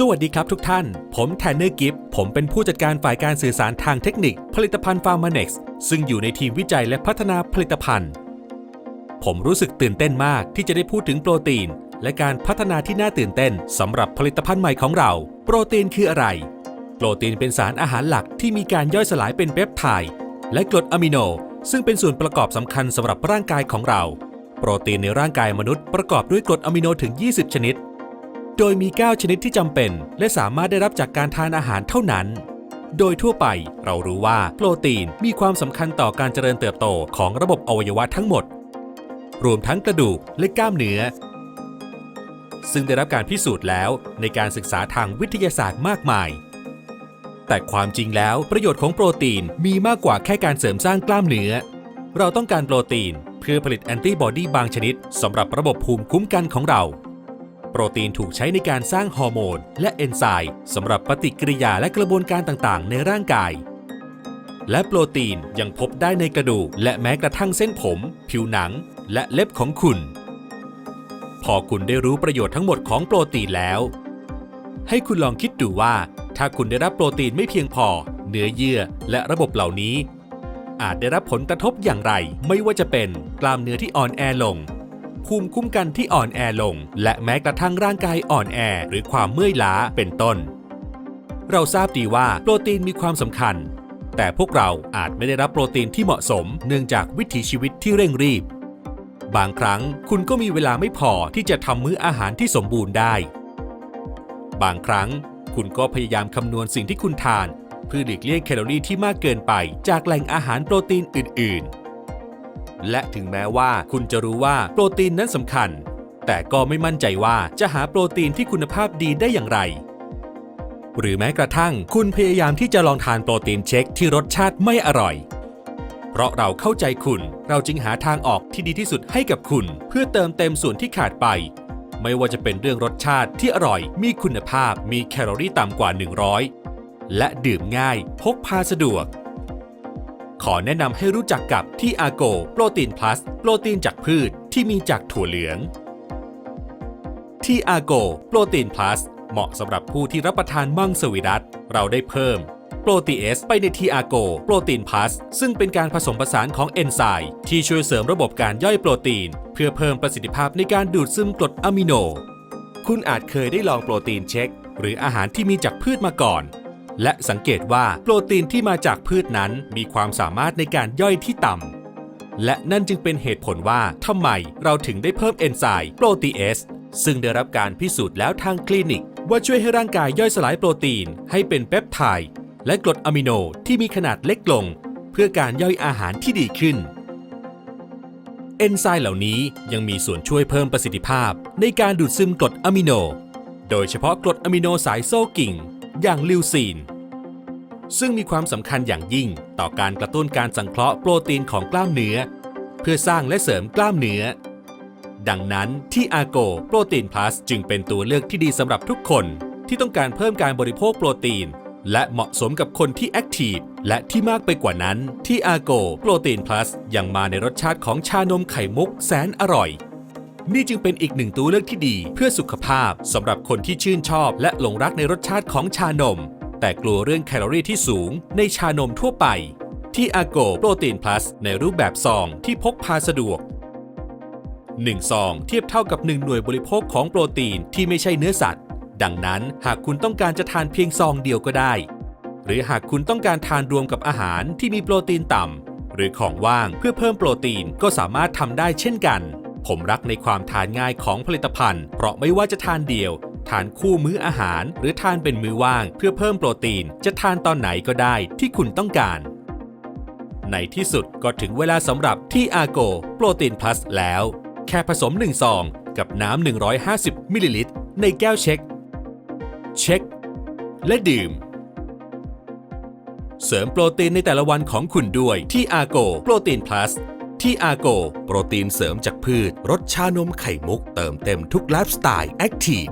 สวัสดีครับทุกท่าน ผมแทนเนอร์กิฟผมเป็นผู้จัดการฝ่ายการสื่อสารทางเทคนิค ผลิตภัณฑ์ฟาร์มาเน็กซ์ซึ่งอยู่ในทีมวิจัยและพัฒนาผลิตภัณฑ์ ผมรู้สึกตื่นเต้นมากที่จะได้พูดถึงโปรตีน และการพัฒนาที่น่าตื่นเต้นสำหรับผลิตภัณฑ์ใหม่ของเรา โปรตีนคืออะไร โปรตีนเป็นสารอาหารหลักที่มีการย่อยสลายเป็นเปปไทด์และกรดอะมิโน ซึ่งเป็นส่วนประกอบสำคัญสำหรับร่างกายของเรา โปรตีนในร่างกายมนุษย์ประกอบด้วยกรดอะมิโนถึง 20 ชนิด โดยมี 9 ชนิดที่จำเป็น และสามารถได้รับจากการทานอาหารเท่านั้น โดยทั่วไปเรารู้ว่าโปรตีนมีความสำคัญต่อการเจริญเติบโตของระบบอวัยวะทั้งหมด รวมทั้งกระดูกและกล้ามเนื้อ ซึ่งได้รับการพิสูจน์แล้วในการศึกษาทางวิทยาศาสตร์มากมาย แต่ความจริงแล้วประโยชน์ของโปรตีนมีมากกว่าแค่การเสริมสร้างกล้ามเนื้อ เราต้องการโปรตีน เพื่อผลิตแอนติบอดีบางชนิดสำหรับระบบภูมิคุ้มกันของเรา โปรตีนถูกใช้ในการสร้างฮอร์โมน และเอนไซม์สำหรับปฏิกิริยาและกระบวนการต่างๆ ในร่างกาย และโปรตีนยังพบได้ในกระดูก และแม้กระทั่งเส้นผม ผิวหนัง และเล็บของคุณ พอคุณได้รู้ประโยชน์ทั้งหมดของโปรตีนแล้ว ให้คุณลองคิดดูว่า ถ้าคุณได้รับโปรตีนไม่เพียงพอ เนื้อเยื่อ และระบบเหล่านี้ อาจได้รับผลกระทบอย่างไร ไม่ว่าจะเป็นกล้ามเนื้อที่อ่อนแอลง ภูมิคุ้มกันที่อ่อนแอลง และแม้กระทั่งร่างกายอ่อนแอ หรือความเมื่อยล้าเป็นต้น เราทราบดีว่าโปรตีนมีความสำคัญ แต่พวกเราอาจไม่ได้รับโปรตีนที่เหมาะสม เนื่องจากวิถีชีวิตที่เร่งรีบ บางครั้งคุณก็มีเวลาไม่พอที่จะทำมื้ออาหารที่สมบูรณ์ได้ บางครั้งคุณก็พยายามคำนวณสิ่งที่คุณทานเพื่อหลีกเลี่ยงแคลอรี่ที่มากเกินไปจากแหล่งอาหารโปรตีนอื่น ๆ และถึงแม้ว่าคุณจะรู้ว่าโปรตีนนั้นสำคัญ แต่ก็ไม่มั่นใจว่าจะหาโปรตีนที่คุณภาพดีได้อย่างไร หรือแม้กระทั่งคุณพยายามที่จะลองทานโปรตีนเช็คที่รสชาติไม่อร่อย เพราะเราเข้าใจคุณ เราจึงหาทางออกที่ดีที่สุดให้กับคุณ เพื่อเติมเต็มส่วนที่ขาดไป ไม่ว่าจะเป็นเรื่องรสชาติที่อร่อย มีคุณภาพ มีแคลอรี่ต่ำกว่า 100 และดื่มง่าย พกพาสะดวก ขอแนะนำให้รู้จักกับที่อาโกโปรตีนพลัสโปรตีนจากพืชที่มีจากถั่วเหลือง ที่อาโกโปรตีนพลัสเหมาะสำหรับผู้ที่รับประทานมังสวิรัตเราได้เพิ่มโปรตีเอสไปในทีอาโกโปรตีนพลัสซึ่งเป็นการผสมผสานของเอนไซม์ที่ช่วยเสริมระบบการย่อยโปรตีน เพื่อเพิ่มประสิทธิภาพในการดูดซึมกรดอะมิโน คุณอาจเคยได้ลองโปรตีนเช็ค หรืออาหารที่มีจากพืชมาก่อน และสังเกตว่าโปรตีนที่มาจากพืชนั้นมีความสามารถในการย่อยที่ต่ำและนั่นจึงเป็นเหตุผลว่าทำไมเราถึงได้เพิ่มเอนไซม์โปรตีเอสซึ่งได้รับการพิสูจน์แล้วทางคลินิก ว่าช่วยให้ร่างกายย่อยสลายโปรตีน ให้เป็นเปปไทด์และกรดอะมิโนที่มีขนาดเล็กลง เพื่อการย่อยอาหารที่ดีขึ้น เอนไซม์เหล่านี้ยังมีส่วนช่วยเพิ่มประสิทธิภาพ ในการดูดซึมกรดอะมิโน โดยเฉพาะกรดอะมิโนสายโซ่กิ่ง อย่างลิวซีน ซึ่งมีความสำคัญอย่างยิ่งต่อการกระตุ้นการสังเคราะห์โปรตีนของกล้ามเนื้อ เพื่อสร้างและเสริมกล้ามเนื้อ ดังนั้นที่อาโกโปรตีนพลัสจึงเป็นตัวเลือกที่ดีสำหรับทุกคนที่ต้องการเพิ่มการบริโภคโปรตีน และเหมาะสมกับคนที่แอคทีฟและที่มากไปกว่านั้นที่อาโกโปรตีนพลัสยังมาในรสชาติของชานมไข่มุกแสนอร่อย นี่จึงเป็นอีกหนึ่งตัวเลือกที่ดี เพื่อสุขภาพสำหรับคนที่ชื่นชอบ และหลงรักในรสชาติของชานม แต่กลัวเรื่องแคลอรี่ที่สูงในชานมทั่วไป ที่อาโกโปรตีนพลัสในรูปแบบซองที่พกพาสะดวก1ซองเทียบเท่ากับ 1 หน่วยบริโภคของโปรตีนที่ไม่ใช่เนื้อสัตว์ ดังนั้นหากคุณต้องการจะทานเพียงซองเดียวก็ได้ หรือหากคุณต้องการทานรวมกับอาหารที่มีโปรตีนต่ำหรือของว่างเพื่อเพิ่มโปรตีนก็สามารถทำได้เช่นกัน ผมรักในความทานง่ายของผลิตภัณฑ์ เพราะไม่ว่าจะทานเดียว ทานคู่มื้ออาหาร หรือทานเป็นมื้อว่าง เพื่อเพิ่มโปรตีน จะทานตอนไหนก็ได้ที่คุณต้องการ ในที่สุดก็ถึงเวลาสำหรับที่อาโกโปรตีนพลัสแล้ว แค่ผสม1ซองกับน้ำ 150 มิลลิลิตร ในแก้วเช็ค เช็ค และดื่ม เสริมโปรตีนในแต่ละวันของคุณด้วยที่อาโกโปรตีนพลัส ที่อาโก โปรตีนเสริมจากพืชรสชานมไข่มุกเติมเต็มทุกไลฟ์สไตล์แอคทีฟ